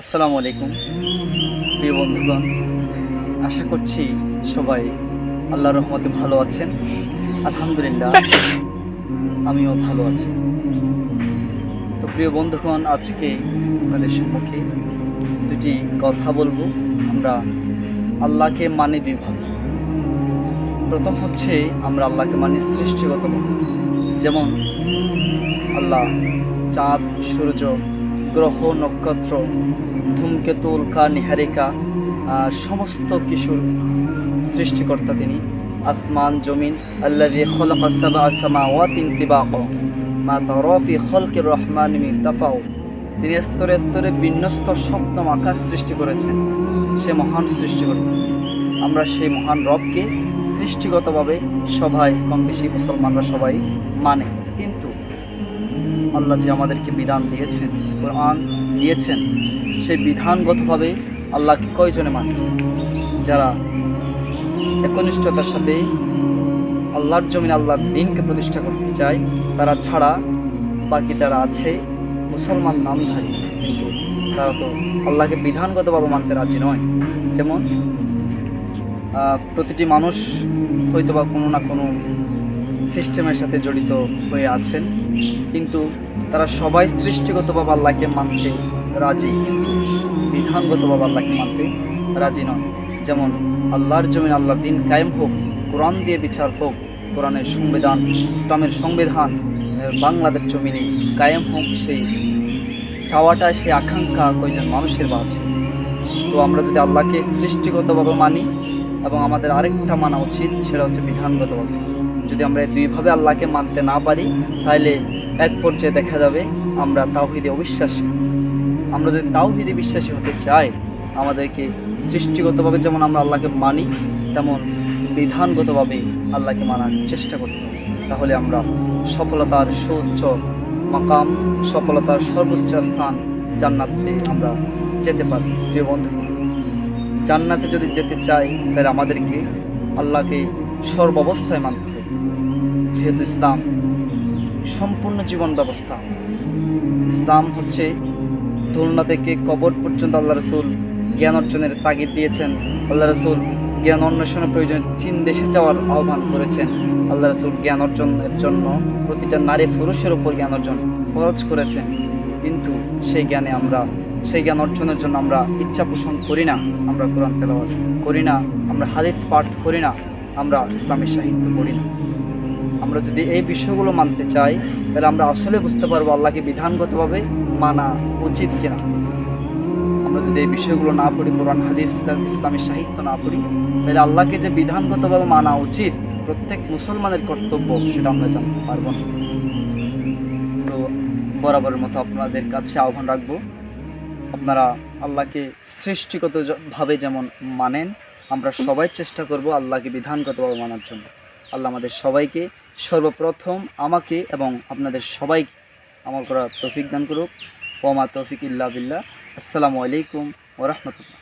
আসসালামু আলাইকুম। প্রিয় বন্ধুগণ, আশা করছি সবাই আল্লাহর রহমতে ভালো আছেন। আলহামদুলিল্লাহ, আমিও ভালো আছি। তো প্রিয় বন্ধুগণ, আজকে আপনাদের সম্মুখে দুটি কথা বলব। আমরা আল্লাহকে মানি দুইভাবে প্রথম হচ্ছে, আমরা আল্লাহকে মানি সৃষ্টিগতভাবে যেমন, আল্লাহ চাঁদ, সূর্য গ্রহ, নক্ষত্র, ধূমকেতু, উল্কা, নিহারিকা সমস্ত কিছুর সৃষ্টিকর্তা তিনি। আসমান, জমিন আল্লাহি ওয়াতিন রহমান মিন তিনি স্তরে স্তরে বিন্যস্ত সপ্তম আকাশ সৃষ্টি করেছেন। সে মহান সৃষ্টিকর্তা। আমরা সেই মহান রবকে সৃষ্টিগতভাবে সবাই কম বেশি মুসলমানরা সবাই মানে। কিন্তু আল্লাহ যে আমাদেরকে বিধান দিয়েছেন, কোরআন দিয়েছেন, সেই বিধানগতভাবে আল্লাহকে কয়জনে মানে? যারা একনিষ্ঠতার সাথে আল্লাহর জমিন আল্লাহর দিনকে প্রতিষ্ঠা করতে চায়, তারা ছাড়া বাকি যারা আছে মুসলমান নামধারী, কিন্তু তারা তো আল্লাহকে বিধানগতভাবে মানতে রাজি নয়। যেমন প্রতিটি মানুষ হয়তো বা কোনো না কোনো সিস্টেমের সাথে জড়িত হয়ে আছেন, কিন্তু তারা সবাই সৃষ্টিগতভাবে আল্লাহকে মানতে রাজি, কিন্তু বিধানগতভাবে আল্লাহকে মানতে রাজি নয়। যেমন আল্লাহর জমিন আল্লাহ দিন কায়েম হোক, কোরআন দিয়ে বিচার হোক, কোরআনের সংবিধান, ইসলামের সংবিধান বাংলাদেশ জমিনে কায়েম হোক, সেই চাওয়াটা সেই আকাঙ্ক্ষা কয়জন মানুষের বা আছে। তো আমরা যদি আল্লাহকে সৃষ্টিগতভাবে মানি এবং আমাদের আরেকটা মানা উচিত, সেটা হচ্ছে বিধানগতভাবে যদি আমরা দুইভাবে আল্লাহকে মানতে না পারি, তাহলে এক পর্যায়ে দেখা যাবে আমরা তাওহিদে অবিশ্বাসী। আমরা যদি তাওহিদে বিশ্বাসী হতে চাই, আমাদেরকে সৃষ্টিগতভাবে যেমন আমরা আল্লাহকে মানি, তেমন বিধানগতভাবে আল্লাহকে মানার চেষ্টা করতে হবে। তাহলে আমরা সফলতার সুউচ্চ মাকাম, সফলতার সর্বোচ্চ স্থান জান্নাতে আমরা যেতে পারি। প্রিয় বন্ধু, জান্নাতে যদি যেতে চাই, তাহলে আমাদেরকে আল্লাহকে সর্বাবস্থায় মানতে যেহেতু ইসলাম সম্পূর্ণ জীবন ব্যবস্থা। ইসলাম হচ্ছে ধুলনা থেকে কবর পর্যন্ত আল্লাহ রসুল জ্ঞান অর্জনের তাগিদ দিয়েছেন। আল্লাহ রসুল জ্ঞান অন্বেষণের প্রয়োজনে চীন দেশে যাওয়ার আহ্বান করেছেন। আল্লাহ রসুল জ্ঞান অর্জনের জন্য প্রতিটা নারী পুরুষের উপর জ্ঞান অর্জন খরচ করেছেন। কিন্তু সেই জ্ঞানে আমরা, সেই জ্ঞান অর্জনের জন্য আমরা ইচ্ছা পোষণ করি না, আমরা কোরআন তেলাওয়াত করি না, আমরা হাদিস পাঠ করি না। আমরা ইসলামী সাহিত্য পড়ি না। আমরা যদি এই বিষয়গুলো মানতে চাই, তাহলে আমরা আসলে বুঝতে পারব আল্লাহকে বিধানগতভাবে মানা উচিত কিনা। আমরা যদি এই বিষয়গুলো না পড়ি, কোরআন, হাদিস, ইসলাম- ইসলামী সাহিত্য না পড়ি, তাহলে আল্লাহকে যে বিধানগতভাবে মানা উচিত, প্রত্যেক মুসলমানের কর্তব্য সেটা আমরা জানতে পারব না। তো বরাবরের মতো আপনাদের কাছে আহ্বান রাখব, আপনারা আল্লাহকে সৃষ্টিগতভাবে যেমন মানেন আমরা সবাই চেষ্টা করব আল্লাহকে বিধানগতভাবে মানার জন্য। আল্লাহ আমাদের সবাইকে সর্বপ্রথম আমাকে এবং আপনাদের সবাই আমার করা তৌফিক দান করুক। ওমা তৌফিক ইল্লা বিল্লাহ। আসসালামু আলাইকুম ওরহমতুল্লাহ